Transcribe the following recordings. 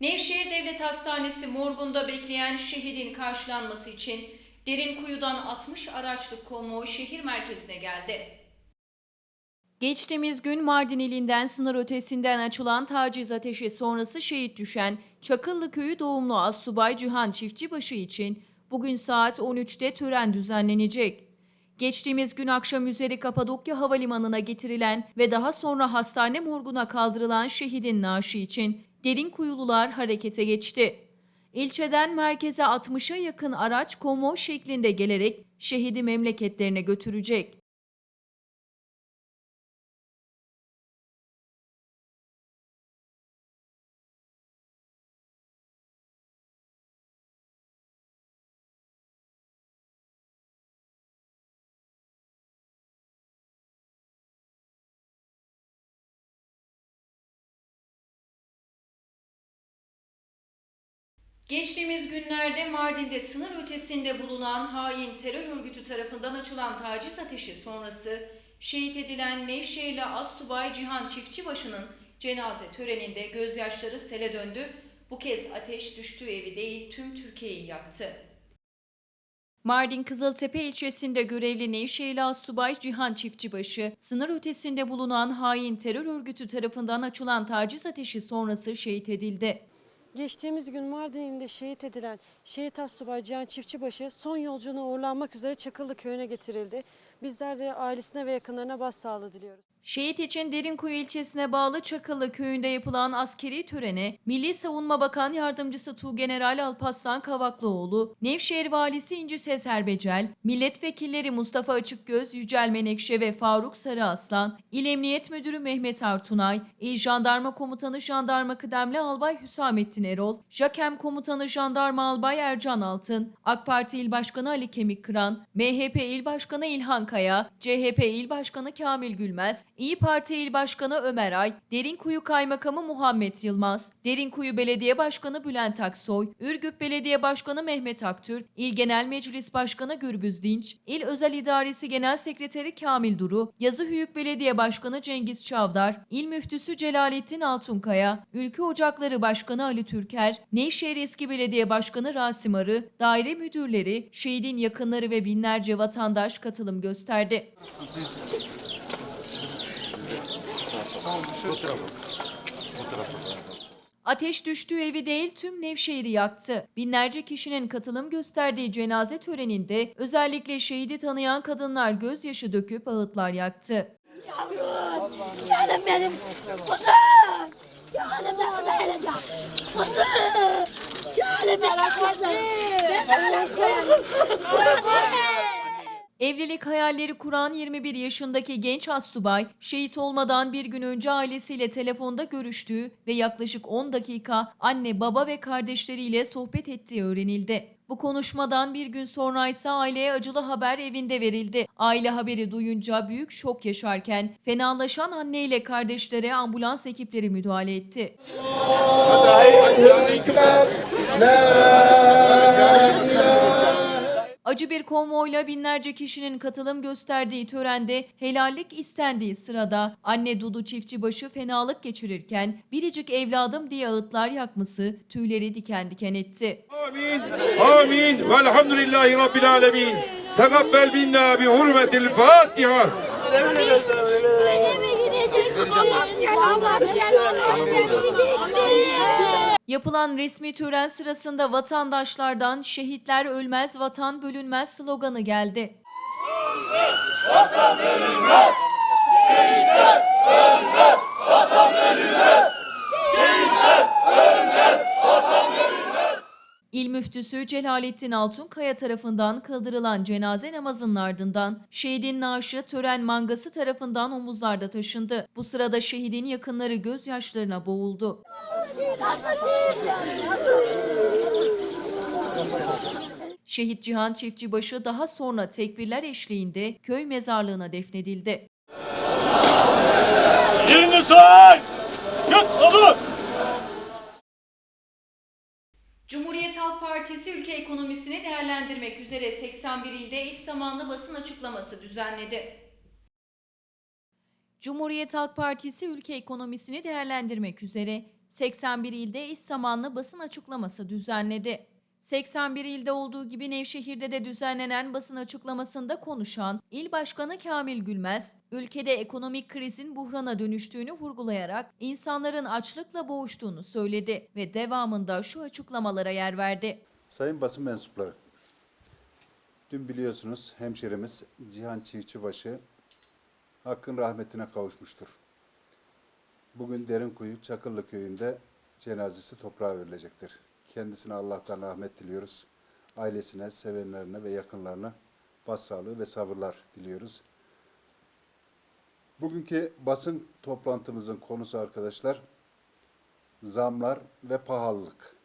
Nevşehir Devlet Hastanesi morgunda bekleyen şehidin karşılanması için derin kuyudan 60 araçlık konvoy şehir merkezine geldi. Geçtiğimiz gün Mardin ilinden sınır ötesinden açılan taciz ateşi sonrası şehit düşen Çakıllı Köyü doğumlu Assubay Cihan Çiftçibaşı için bugün saat 13'te tören düzenlenecek. Geçtiğimiz gün akşam üzeri Kapadokya Havalimanı'na getirilen ve daha sonra hastane morguna kaldırılan şehidin naaşı için derin kuyulular harekete geçti. İlçeden merkeze 60'a yakın araç konvoy şeklinde gelerek şehidi memleketlerine götürecek. Geçtiğimiz günlerde Mardin'de sınır ötesinde bulunan hain terör örgütü tarafından açılan taciz ateşi sonrası şehit edilen Nevşehirli Assubay Cihan Çiftçibaşı'nın cenaze töreninde gözyaşları sele döndü. Bu kez ateş düştüğü evi değil tüm Türkiye'yi yaktı. Mardin Kızıltepe ilçesinde görevli Nevşehirli Assubay Cihan Çiftçibaşı, sınır ötesinde bulunan hain terör örgütü tarafından açılan taciz ateşi sonrası şehit edildi. Geçtiğimiz gün Mardin ilinde şehit edilen Şehit Assubay Cihan Çiftçibaşı son yolculuğuna uğurlanmak üzere Çakıllı köyüne getirildi. Bizler de ailesine ve yakınlarına başsağlığı diliyoruz. Şehit için Derinkuyu ilçesine bağlı Çakıllı köyünde yapılan askeri törene Milli Savunma Bakan Yardımcısı Tuğgeneral Alpaslan Kavaklıoğlu, Nevşehir Valisi İnci Sezer Becel, milletvekilleri Mustafa Açıkgöz, Yücel Menekşe ve Faruk Sarıaslan, İl Emniyet Müdürü Mehmet Artunay, İl Jandarma Komutanı Jandarma Kıdemli Albay Hüsamettin Erol, Jakem Komutanı Jandarma Albay Ercan Altın, AK Parti İl Başkanı Ali Kemikkıran, MHP İl Başkanı İlhan Kaya, CHP İl Başkanı Kamil Gülmez, İyi Parti İl Başkanı Ömer Ay, Derinkuyu Kaymakamı Muhammed Yılmaz, Derinkuyu Belediye Başkanı Bülent Aksoy, Ürgüp Belediye Başkanı Mehmet Aktürk, İl Genel Meclis Başkanı Gürbüz Dinç, İl Özel İdaresi Genel Sekreteri Kamil Duru, Yazıhüyük Belediye Başkanı Cengiz Çavdar, İl Müftüsü Celalettin Altunkaya, Ülke Ocakları Başkanı Ali Türker, Nevşehir Eski Belediye Başkanı Rasim Arı, daire müdürleri, şehidin yakınları ve binlerce vatandaş katılım gösterdi. Ateş düştüğü evi değil tüm Nevşehir'i yaktı. Binlerce kişinin katılım gösterdiği cenaze töreninde özellikle şehidi tanıyan kadınlar gözyaşı döküp ağıtlar yaktı. Yavrum, canım benim, kuzum. Canım ne kadar edeceğim. Kuzum, canım benim kuzum. Ben sana hastayım. Canım. Evlilik hayalleri kuran 21 yaşındaki genç assubay, şehit olmadan bir gün önce ailesiyle telefonda görüştüğü ve yaklaşık 10 dakika anne, baba ve kardeşleriyle sohbet ettiği öğrenildi. Bu konuşmadan bir gün sonra ise aileye acılı haber evinde verildi. Aile haberi duyunca büyük şok yaşarken fenalaşan anne ile kardeşlere ambulans ekipleri müdahale etti. Acı bir konvoyla binlerce kişinin katılım gösterdiği törende helallik istendiği sırada anne Dudu Çiftçibaşı fenalık geçirirken biricik evladım diye ağıtlar yakması tüyleri diken diken etti. Amin, amin velhamdülillahi rabbil alemin. Tekabbel minna bi hurmetil Fatiha. Anneme gidecektim. Anneme gidecektim. Yapılan resmi tören sırasında vatandaşlardan şehitler ölmez vatan bölünmez sloganı geldi. İl müftüsü Celalettin Altunkaya tarafından kıldırılan cenaze namazının ardından şehidin naaşı tören mangası tarafından omuzlarda taşındı. Bu sırada şehidin yakınları gözyaşlarına boğuldu. Şehit Cihan Çiftçibaşı daha sonra tekbirler eşliğinde köy mezarlığına defnedildi. Elini say! Git oğlum! Cumhuriyet Halk Partisi ülke ekonomisini değerlendirmek üzere 81 ilde eş zamanlı basın açıklaması düzenledi. Cumhuriyet Halk Partisi ülke ekonomisini değerlendirmek üzere 81 ilde eş zamanlı basın açıklaması düzenledi. 81 ilde olduğu gibi Nevşehir'de de düzenlenen basın açıklamasında konuşan İl Başkanı Kamil Gülmez, ülkede ekonomik krizin buhrana dönüştüğünü vurgulayarak insanların açlıkla boğuştuğunu söyledi ve devamında şu açıklamalara yer verdi. Sayın basın mensupları, dün biliyorsunuz hemşerimiz Cihan Çiftçibaşı Hakkın rahmetine kavuşmuştur. Bugün Derinkuyu Çakıllı köyünde cenazesi toprağa verilecektir. Kendisine Allah'tan rahmet diliyoruz. Ailesine, sevenlerine ve yakınlarına başsağlığı ve sabırlar diliyoruz. Bugünkü basın toplantımızın konusu arkadaşlar zamlar ve pahalılık.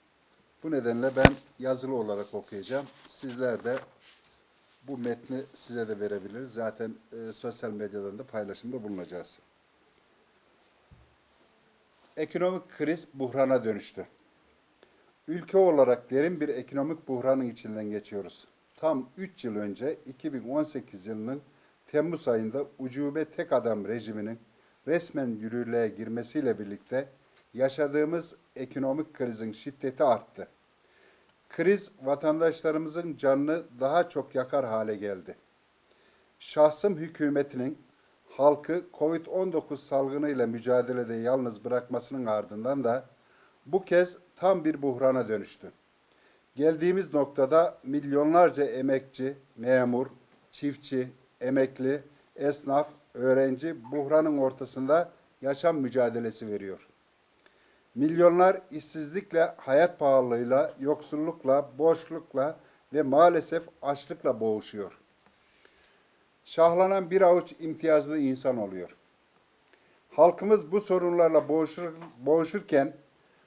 Bu nedenle ben yazılı olarak okuyacağım. Sizler de bu metni size de verebiliriz. Zaten e, sosyal medyadan da paylaşımda bulunacağız. Ekonomik kriz buhrana dönüştü. Ülke olarak derin bir ekonomik buhranın içinden geçiyoruz. Tam 3 yıl önce 2018 yılının Temmuz ayında ucube tek adam rejiminin resmen yürürlüğe girmesiyle birlikte yaşadığımız ekonomik krizin şiddeti arttı. Kriz vatandaşlarımızın canını daha çok yakar hale geldi. Şahsım hükümetinin halkı Covid-19 salgınıyla mücadelede yalnız bırakmasının ardından da bu kez tam bir buhrana dönüştü. Geldiğimiz noktada milyonlarca emekçi, memur, çiftçi, emekli, esnaf, öğrenci buhranın ortasında yaşam mücadelesi veriyor. Milyonlar işsizlikle, hayat pahalılığıyla, yoksullukla, boşlukla ve maalesef açlıkla boğuşuyor. Şahlanan bir avuç imtiyazlı insan oluyor. Halkımız bu sorunlarla boğuşur, boğuşurken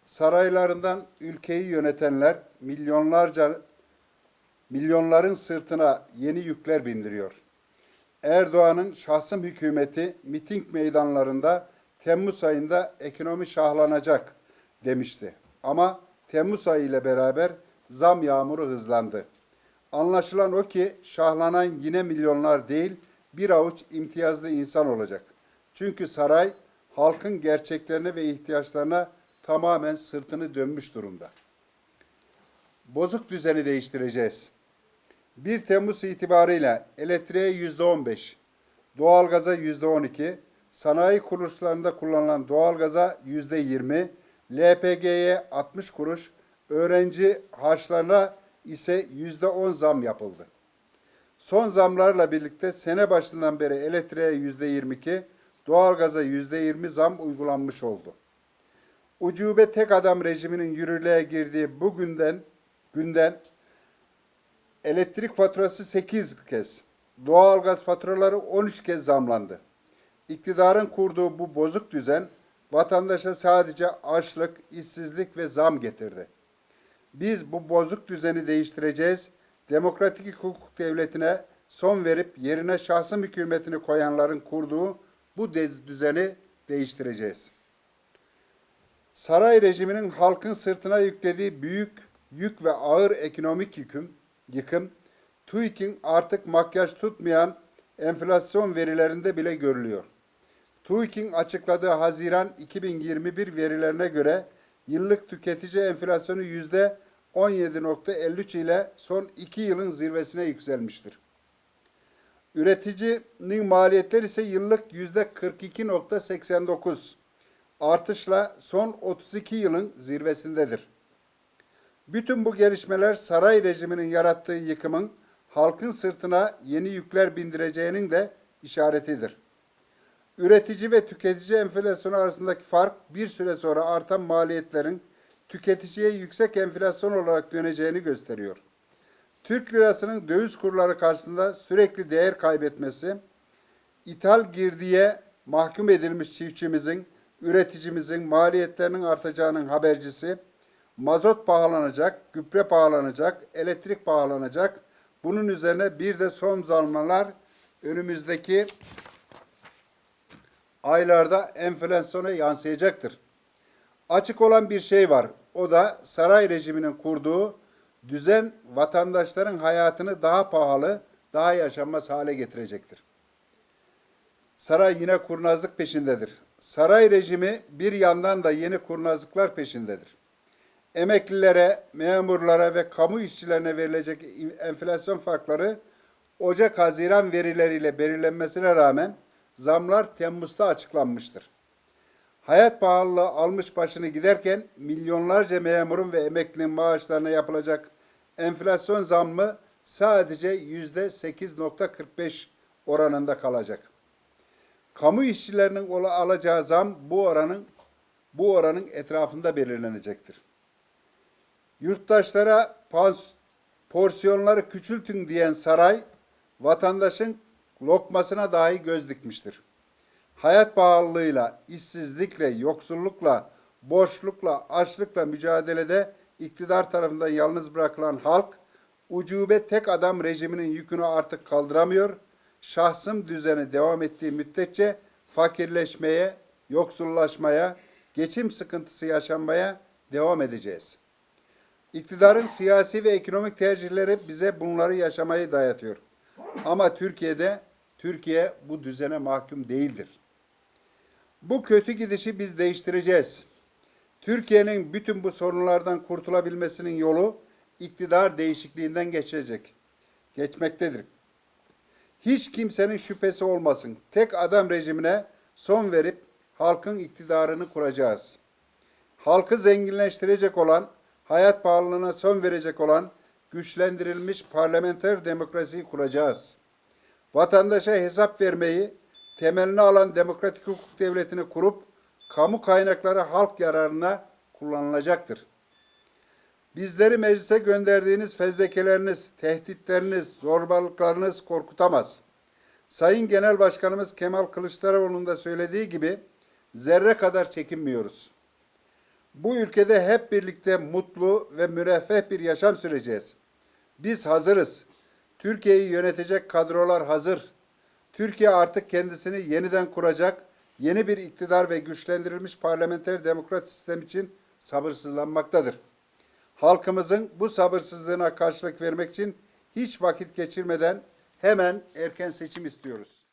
saraylarından ülkeyi yönetenler milyonlarca milyonların sırtına yeni yükler bindiriyor. Erdoğan'ın şahsım hükümeti miting meydanlarında Temmuz ayında ekonomi şahlanacak demişti. Ama Temmuz ayı ile beraber zam yağmuru hızlandı. Anlaşılan o ki şahlanan yine milyonlar değil bir avuç imtiyazlı insan olacak. Çünkü saray halkın gerçeklerine ve ihtiyaçlarına tamamen sırtını dönmüş durumda. Bozuk düzeni değiştireceğiz. 1 Temmuz itibarıyla elektriğe yüzde 15, doğalgaza yüzde 12, sanayi kuruluşlarında kullanılan doğalgaza yüzde 20, LPG'ye 60 kuruş, öğrenci harçlarına ise yüzde 10 zam yapıldı. Son zamlarla birlikte sene başından beri elektriğe yüzde 22, doğalgaza yüzde 20 zam uygulanmış oldu. Ucube tek adam rejiminin yürürlüğe girdiği bu günden, elektrik faturası 8 kez, doğalgaz faturaları 13 kez zamlandı. İktidarın kurduğu bu bozuk düzen vatandaşa sadece açlık, işsizlik ve zam getirdi. Biz bu bozuk düzeni değiştireceğiz. Demokratik hukuk devletine son verip yerine şahsım hükümetini koyanların kurduğu bu düzeni değiştireceğiz. Saray rejiminin halkın sırtına yüklediği büyük yük ve ağır ekonomik yıkım, yıkım TÜİK'in artık makyaj tutmayan enflasyon verilerinde bile görülüyor. TÜİK'in açıkladığı Haziran 2021 verilerine göre yıllık tüketici enflasyonu yüzde 17.53 ile son iki yılın zirvesine yükselmiştir. Üreticinin maliyetleri ise yıllık yüzde 42.89 artışla son 32 yılın zirvesindedir. Bütün bu gelişmeler saray rejiminin yarattığı yıkımın halkın sırtına yeni yükler bindireceğinin de işaretidir. Üretici ve tüketici enflasyonu arasındaki fark bir süre sonra artan maliyetlerin tüketiciye yüksek enflasyon olarak döneceğini gösteriyor. Türk lirasının döviz kurları karşısında sürekli değer kaybetmesi, ithal girdiye mahkum edilmiş çiftçimizin, üreticimizin maliyetlerinin artacağının habercisi, mazot pahalanacak, gübre pahalanacak, elektrik pahalanacak. Bunun üzerine bir de son zamlar önümüzdeki aylarda enflasyona yansıyacaktır. Açık olan bir şey var. O da saray rejiminin kurduğu düzen vatandaşların hayatını daha pahalı, daha yaşanmaz hale getirecektir. Saray yine kurnazlık peşindedir. Saray rejimi bir yandan da yeni kurnazlıklar peşindedir. Emeklilere, memurlara ve kamu işçilerine verilecek enflasyon farkları Ocak-Haziran verileriyle belirlenmesine rağmen zamlar Temmuz'da açıklanmıştır. Hayat pahalılığı almış başını giderken milyonlarca memurun ve emeklinin maaşlarına yapılacak enflasyon zammı sadece yüzde 8.45 oranında kalacak. Kamu işçilerinin alacağı zam bu oranın bu oranın etrafında belirlenecektir. Yurttaşlara pans, porsiyonları küçültün diyen saray vatandaşın lokmasına dahi göz dikmiştir. Hayat pahalılığıyla, işsizlikle, yoksullukla, borçlukla, açlıkla mücadelede iktidar tarafından yalnız bırakılan halk, ucube tek adam rejiminin yükünü artık kaldıramıyor, şahsım düzeni devam ettiği müddetçe fakirleşmeye, yoksullaşmaya, geçim sıkıntısı yaşanmaya devam edeceğiz. İktidarın siyasi ve ekonomik tercihleri bize bunları yaşamayı dayatıyor. Ama Türkiye'de Türkiye bu düzene mahkum değildir. Bu kötü gidişi biz değiştireceğiz. Türkiye'nin bütün bu sorunlardan kurtulabilmesinin yolu iktidar değişikliğinden geçecek. Geçmektedir. Hiç kimsenin şüphesi olmasın. Tek adam rejimine son verip halkın iktidarını kuracağız. Halkı zenginleştirecek olan, hayat pahalılığına son verecek olan güçlendirilmiş parlamenter demokrasiyi kuracağız. Vatandaşa hesap vermeyi temelini alan demokratik hukuk devletini kurup kamu kaynakları halk yararına kullanılacaktır. Bizleri meclise gönderdiğiniz fezlekeleriniz, tehditleriniz, zorbalıklarınız korkutamaz. Sayın Genel Başkanımız Kemal Kılıçdaroğlu'nun da söylediği gibi zerre kadar çekinmiyoruz. Bu ülkede hep birlikte mutlu ve müreffeh bir yaşam süreceğiz. Biz hazırız. Türkiye'yi yönetecek kadrolar hazır. Türkiye artık kendisini yeniden kuracak, yeni bir iktidar ve güçlendirilmiş parlamenter demokrat sistem için sabırsızlanmaktadır. Halkımızın bu sabırsızlığına karşılık vermek için hiç vakit geçirmeden hemen erken seçim istiyoruz.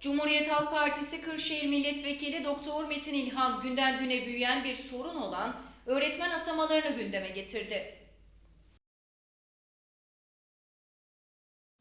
Cumhuriyet Halk Partisi Kırşehir Milletvekili Doktor Metin İlhan günden güne büyüyen bir sorun olan öğretmen atamalarını gündeme getirdi.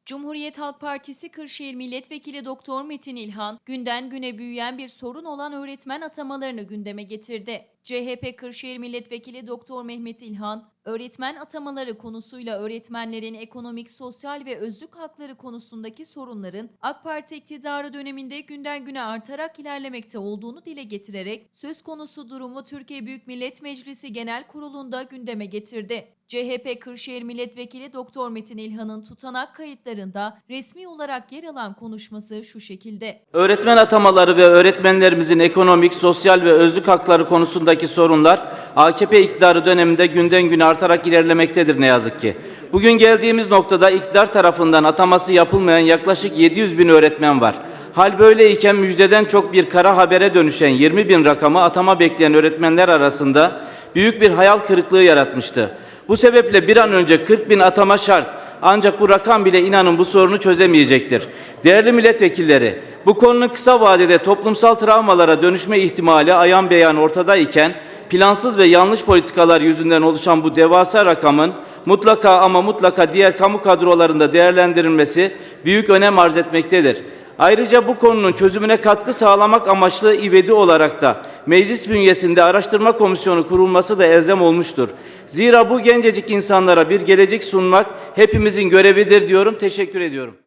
Cumhuriyet Halk Partisi Kırşehir Milletvekili Doktor Metin İlhan, günden güne büyüyen bir sorun olan öğretmen atamalarını gündeme getirdi. CHP Kırşehir Milletvekili Doktor Mehmet İlhan, öğretmen atamaları konusuyla öğretmenlerin ekonomik, sosyal ve özlük hakları konusundaki sorunların AK Parti iktidarı döneminde günden güne artarak ilerlemekte olduğunu dile getirerek söz konusu durumu Türkiye Büyük Millet Meclisi Genel Kurulu'nda gündeme getirdi. CHP Kırşehir Milletvekili Doktor Metin İlhan'ın tutanak kayıtlarında resmi olarak yer alan konuşması şu şekilde. Öğretmen atamaları ve öğretmenlerimizin ekonomik, sosyal ve özlük hakları konusundaki sorunlar AKP iktidarı döneminde günden güne artarak ilerlemektedir ne yazık ki. Bugün geldiğimiz noktada iktidar tarafından ataması yapılmayan yaklaşık 700 bin öğretmen var. Hal böyleyken müjdeden çok bir kara habere dönüşen 20 bin rakamı atama bekleyen öğretmenler arasında büyük bir hayal kırıklığı yaratmıştı. Bu sebeple bir an önce 40 bin atama şart. Ancak bu rakam bile inanın bu sorunu çözemeyecektir. Değerli milletvekilleri, bu konunun kısa vadede toplumsal travmalara dönüşme ihtimali ayan beyan ortadayken, plansız ve yanlış politikalar yüzünden oluşan bu devasa rakamın mutlaka ama mutlaka diğer kamu kadrolarında değerlendirilmesi büyük önem arz etmektedir. Ayrıca bu konunun çözümüne katkı sağlamak amaçlı ivedi olarak da meclis bünyesinde araştırma komisyonu kurulması da elzem olmuştur. Zira bu gencecik insanlara bir gelecek sunmak hepimizin görevidir diyorum. Teşekkür ediyorum.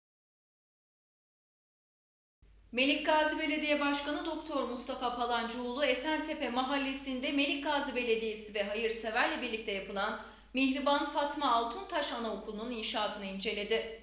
Melik Gazi Belediye Başkanı Doktor Mustafa Palancıoğlu Esentepe Mahallesi'nde Melik Gazi Belediyesi ve Hayırsever'le birlikte yapılan Mihriban Fatma Altuntaş Anaokulu'nun inşaatını inceledi.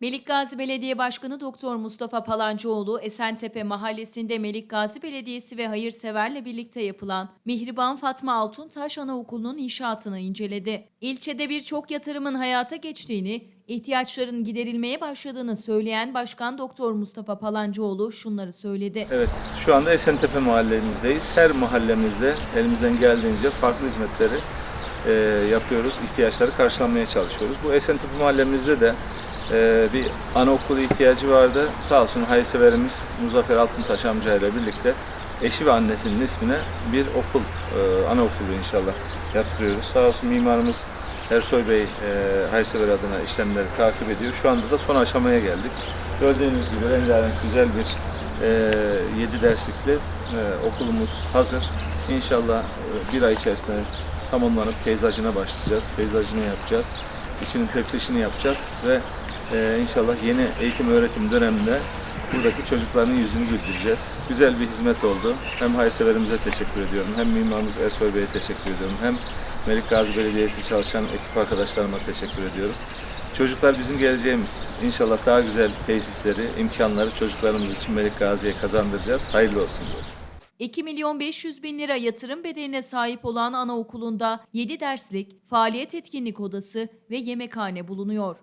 Melik Gazi Belediye Başkanı Doktor Mustafa Palancıoğlu Esentepe Mahallesi'nde Melik Gazi Belediyesi ve Hayırsever'le birlikte yapılan Mihriban Fatma Altuntaş Anaokulu'nun inşaatını inceledi. İlçede birçok yatırımın hayata geçtiğini, İhtiyaçların giderilmeye başladığını söyleyen Başkan Doktor Mustafa Palancıoğlu şunları söyledi. Evet, şu anda Esentepe mahallemizdeyiz. Her mahallemizde elimizden geldiğince farklı hizmetleri e, yapıyoruz, ihtiyaçları karşılamaya çalışıyoruz. Bu Esentepe mahallemizde de e, bir anaokulu ihtiyacı vardı. Sağ olsun hayırseverimiz Muzaffer Altıntaş amca ile birlikte eşi ve annesinin ismine bir okul, e, anaokulu inşallah yaptırıyoruz. Sağ olsun mimarımız Ersoy Bey e, hayırsever adına işlemleri takip ediyor. Şu anda da son aşamaya geldik. Gördüğünüz gibi rengarenk güzel bir e, 7 derslikli e, okulumuz hazır. İnşallah e, bir ay içerisinde tamamlanıp peyzajına başlayacağız. Peyzajını yapacağız. İçinin teftişini yapacağız ve e, inşallah yeni eğitim öğretim döneminde buradaki çocukların yüzünü güldüreceğiz. Güzel bir hizmet oldu. Hem hayırseverimize teşekkür ediyorum, hem mimarımız Ersoy Bey'e teşekkür ediyorum, hem Melik Gazi Belediyesi çalışan ekip arkadaşlarıma teşekkür ediyorum. Çocuklar bizim geleceğimiz. İnşallah daha güzel tesisleri, imkanları çocuklarımız için Melik Gazi'ye kazandıracağız. Hayırlı olsun diyorum. 2 milyon 500 bin lira yatırım bedeline sahip olan anaokulunda 7 derslik, faaliyet etkinlik odası ve yemekhane bulunuyor.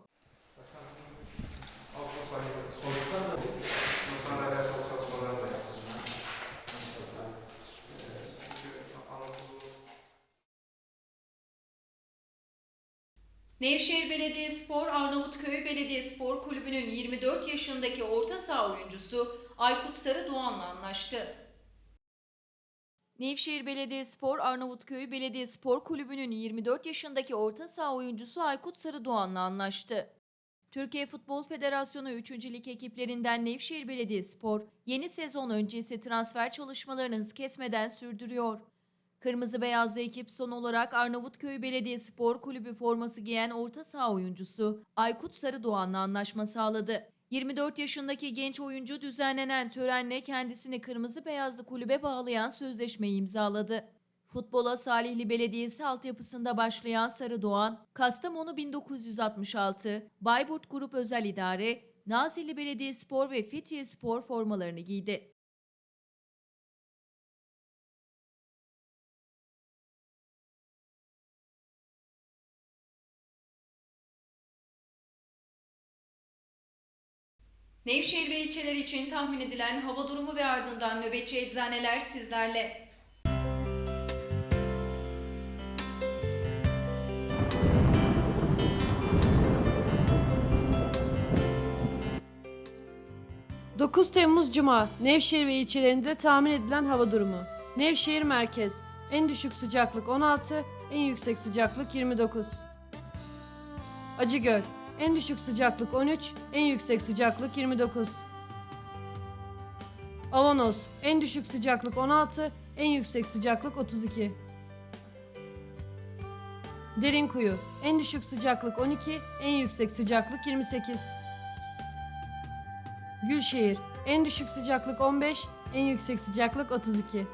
Nevşehir Belediyespor, Arnavutköy Belediyespor Kulübü'nün 24 yaşındaki orta saha oyuncusu Aykut Sarı Doğan'la anlaştı. Nevşehir Belediyespor, Arnavutköy Belediyespor Kulübü'nün 24 yaşındaki orta saha oyuncusu Aykut Sarıdoğan'la anlaştı. Türkiye Futbol Federasyonu 3. Lig ekiplerinden Nevşehir Belediyespor, yeni sezon öncesi transfer çalışmalarını hız kesmeden sürdürüyor. Kırmızı beyazlı ekip son olarak Arnavutköy Belediyespor Kulübü forması giyen orta saha oyuncusu Aykut Sarıdoğan'la anlaşma sağladı. 24 yaşındaki genç oyuncu düzenlenen törenle kendisini kırmızı beyazlı kulübe bağlayan sözleşmeyi imzaladı. Futbola Salihli Belediyesi altyapısında başlayan Sarıdoğan, Kastamonu 1966, Bayburt Grup Özel İdare, Nazilli Belediyespor ve Fethiye Spor formalarını giydi. Nevşehir ve ilçeler için tahmin edilen hava durumu ve ardından nöbetçi eczaneler sizlerle. Cuma 9 Temmuz Cuma Nevşehir ve ilçelerinde tahmin edilen hava durumu. Nevşehir merkez en düşük sıcaklık 16, en yüksek sıcaklık 29. Acıgöl en düşük sıcaklık 13, en yüksek sıcaklık 29. Avanos en düşük sıcaklık 16, en yüksek sıcaklık 32. Derinkuyu en düşük sıcaklık 12, en yüksek sıcaklık 28. Gülşehir en düşük sıcaklık 15, en yüksek sıcaklık 32.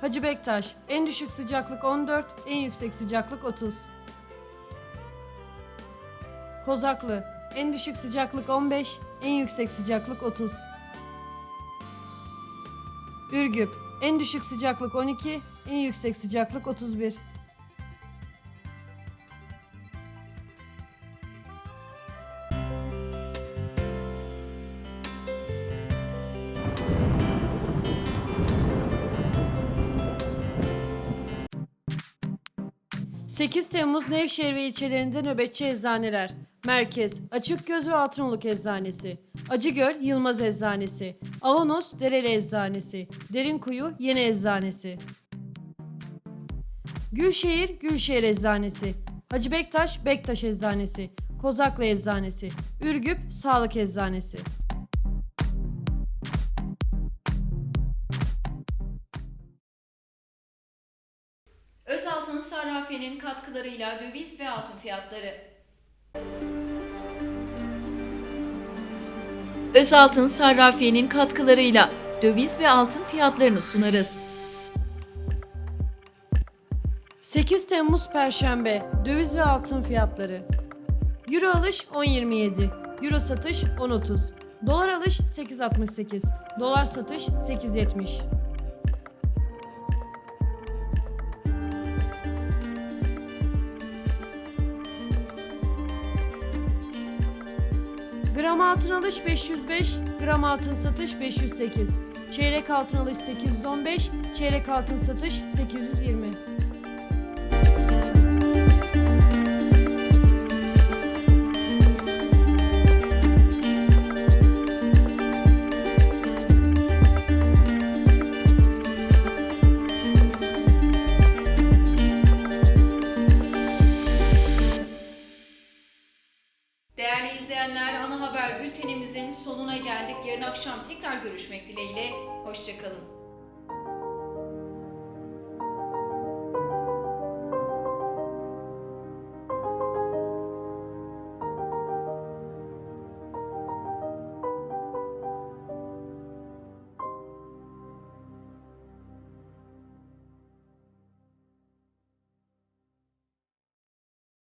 Hacı Bektaş en düşük sıcaklık 14, en yüksek sıcaklık 30. Kozaklı en düşük sıcaklık 15, en yüksek sıcaklık 30. Ürgüp en düşük sıcaklık 12, en yüksek sıcaklık 31. ...8 Temmuz Nevşehir ve ilçelerinde nöbetçi eczaneler. Merkez, Açıkgöz ve Altınoluk Eczanesi. Acıgöl, Yılmaz Eczanesi. Avanos, Dereli Eczanesi. Derinkuyu, Yeni Eczanesi. Gülşehir, Gülşehir Eczanesi. Hacı Bektaş, Bektaş Eczanesi. Kozaklı Eczanesi. Ürgüp, Sağlık Eczanesi. Özaltın Sarrafiye'nin katkılarıyla döviz ve altın fiyatları. Özaltın Sarrafiye'nin katkılarıyla döviz ve altın fiyatlarını sunarız. 8 Temmuz Perşembe Döviz ve altın fiyatları Euro alış 10.27 Euro satış 10.30 Dolar alış 8.68 Dolar satış 8.70 altın alış 505, gram altın satış 508. Çeyrek altın alış 815, çeyrek altın satış 820. them